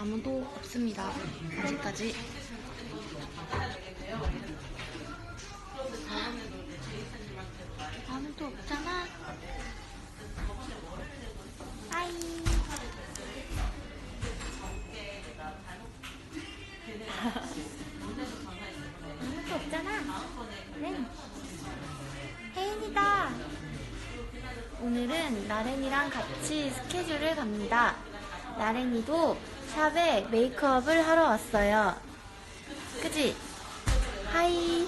아무도 없습니다. 아직까지. 아무도 없잖아. 아이. 아무도 없잖아. 네. 혜인이다. 오늘은 나ren이랑 같이 스케줄을 갑니다. 나ren이도 샵에 메이크업을 하러 왔어요. 그지? 하이.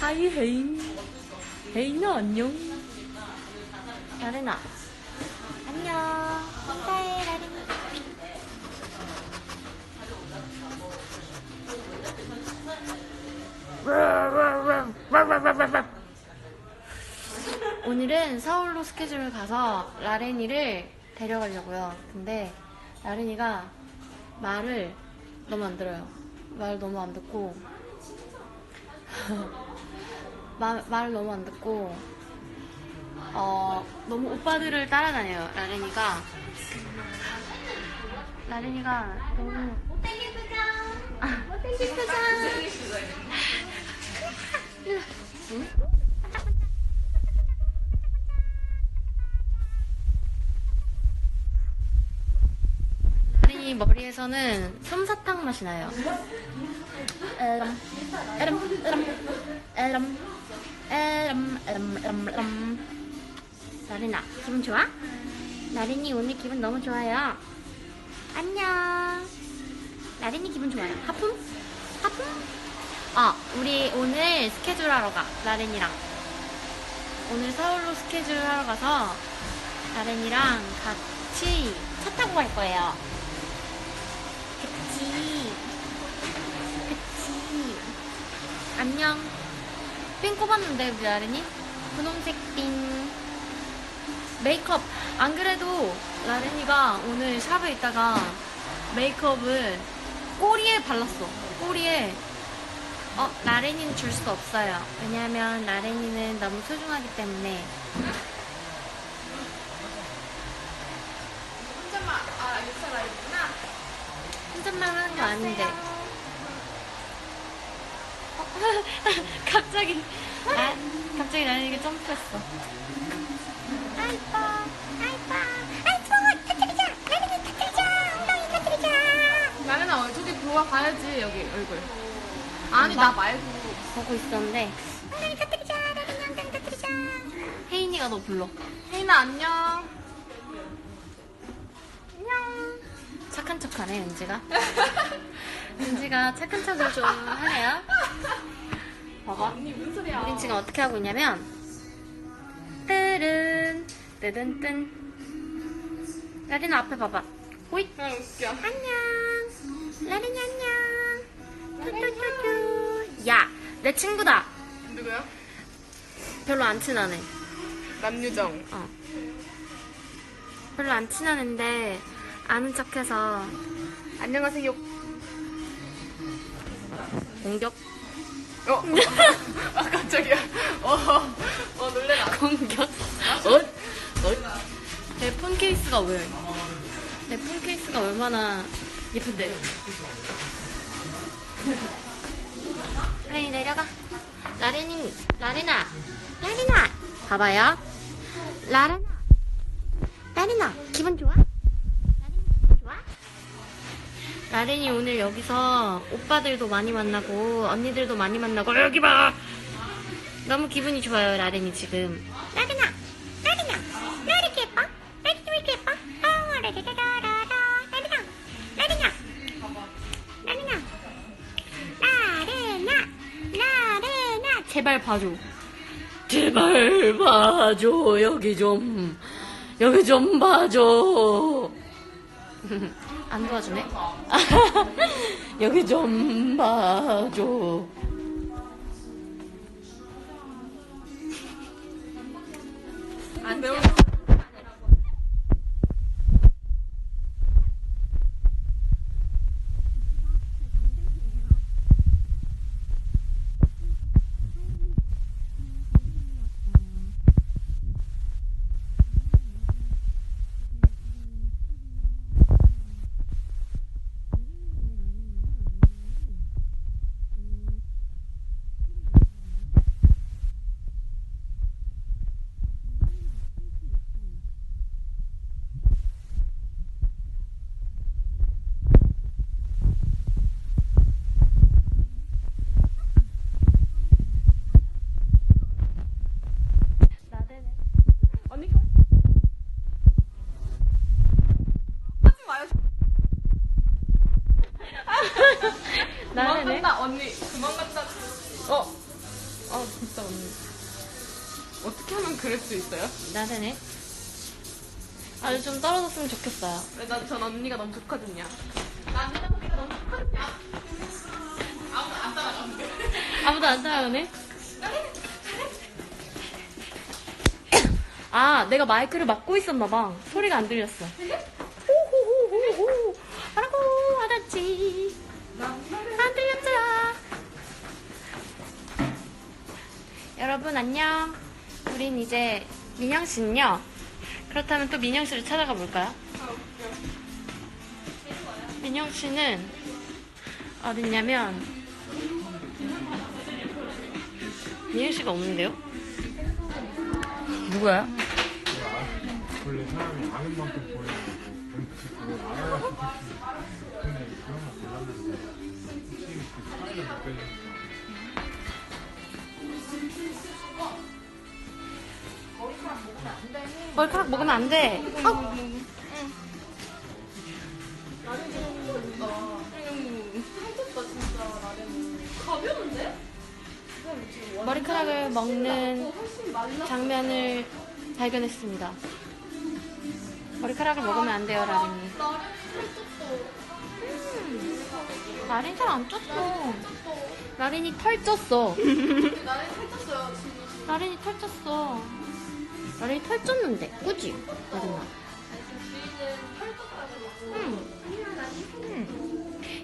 하이 혜인. 혜인아 안녕. 나ren아. 안녕. 인사해 나ren이. 오늘은 서울로 스케줄을 가서 라렌이를 데려가려고요. 근데 라렌이가 말을 너무 안 들어요. 말 너무 안 듣고 말, 말을 너무 안 듣고 어 너무 오빠들을 따라다녀요. 라렌이가 라렌이가 너무 못생긴 표정 못생긴 표정 응? 머리에서는 솜사탕 맛이 나요. 에람, 에람, 에람, 에람, 에람, 에람, 에람, 에람. 나린아, 기분 좋아? 나린이 오늘 기분 너무 좋아요. 안녕. 나린이 기분 좋아요. 하품? 하품? 아, 우리 오늘 스케줄 하러 가. 나린이랑. 오늘 서울로 스케줄 하러 가서 나린이랑 같이 차 타고 갈 거예요. 그치. 그치. 안녕. 핀 꼽았는데, 우리 나린이? 분홍색 핀. 메이크업. 안 그래도 나린이가 오늘 샵에 있다가 메이크업을 꼬리에 발랐어. 꼬리에. 어, 나린이는 줄 수 없어요. 왜냐하면 나린이는 너무 소중하기 때문에. 혼자만 아 인스타 라이브구나. 혼잣말 하는 거 아닌데. 어, 갑자기, 아, 갑자기 나린이가 점프했어. 아이뻐, 아이뻐, 아이뻐, 터뜨리자! 나린이 터뜨리자! 엉덩이 터뜨리자! 나는 어 저기 보아 가야지 여기 얼굴. 아니 나 말고. 보고 있었는데. 엉덩이 터뜨리자! 나린이 엉덩이 터뜨리자! 혜인이가 너 불러. 혜인아 안녕. 안녕. 착한 척하네, 은지가. 은지가 착한 척을 좀 하네요. 봐봐. 언니 무슨 소리야? 우린 지금 어떻게 하고 있냐면, 뜨른, 뜨든 뜬. 라린아 앞에 봐봐. 호잇. 아 웃겨. 안녕. 라린이 안녕. 뚜뚜뚜뚜. 야, 내 친구다. 누구야? 별로 안 친하네. 남유정. 어. 별로 안 친하는데, 아는 척해서 안녕하세요. 공격? 어. 아 깜짝이야. 어. 어 놀래라. 공격? 어? 어? 내폰 케이스가 왜? 내 폰 케이스가 얼마나 예쁜데? 라린이 내려가. 라린이, 라린아, 라린아. 봐봐요. 라린아, 라린아, 기분 좋아? 라린이 기분 좋아? 라린이 오늘 여기서 오빠들도 많이 만나고 언니들도 많이 만나고 여기 봐. 너무 기분이 좋아요, 라렌이 지금. 라렌아! 라렌아! 나 이렇게 예뻐? 왜 이렇게 예뻐? 어, 라라라라라. 라렌아! 라렌아! 라렌아! 라렌아! 라렌아! 제발 봐줘. 제발 봐줘. 여기 좀. 여기 좀 봐줘. 안 도와주네? 여기 좀 봐줘. 안 돼요. 나래네. 간다 언니 그만 간다 어? 아 진짜 언니 어떻게 하면 그럴 수 있어요? 나래네. 아주 좀 떨어졌으면 좋겠어요. 왜 난 전 언니가 너무 좋거든요 나는 언니가 너무 좋거든요 아무도 안 따라가는데 아무도 안 따라오네? 아, 내가 마이크를 막고 있었나봐. 소리가 안 들렸어. 호호호호호. 라고 하았지 여러분, 안녕. 우린 이제 민영 씨는요. 그렇다면 또 민영 씨를 찾아가 볼까요? 민영 씨는 어딨냐면, 민영 씨가 없는데요? 누구야? 원래 사람이 아는 만큼 거고 그걸 알아야 좋겠지 근데 그런 거 몰랐는데 확실히 그 차이가 느껴지니까 머리카락 먹으면 안 돼. 어? 머리카락을 먹는 장면을 발견했습니다. 머리카락을 먹으면 안 돼요, 라린이. 음, 라린 잘안 쪘어. 라린이 털 쪘어. 라린이 털 쪘어. 라린이 털 쪘는데, 그지? 음.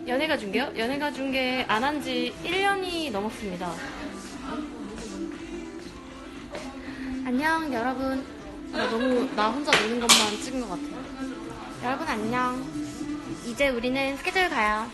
연애가 중계요? 연애가 중계 안 한 지 1년이 넘었습니다. 안녕, 여러분. 나 너무, 나 혼자 노는 것만 찍은 것 같아. 여러분, 안녕. 이제 우리는 스케줄 가요.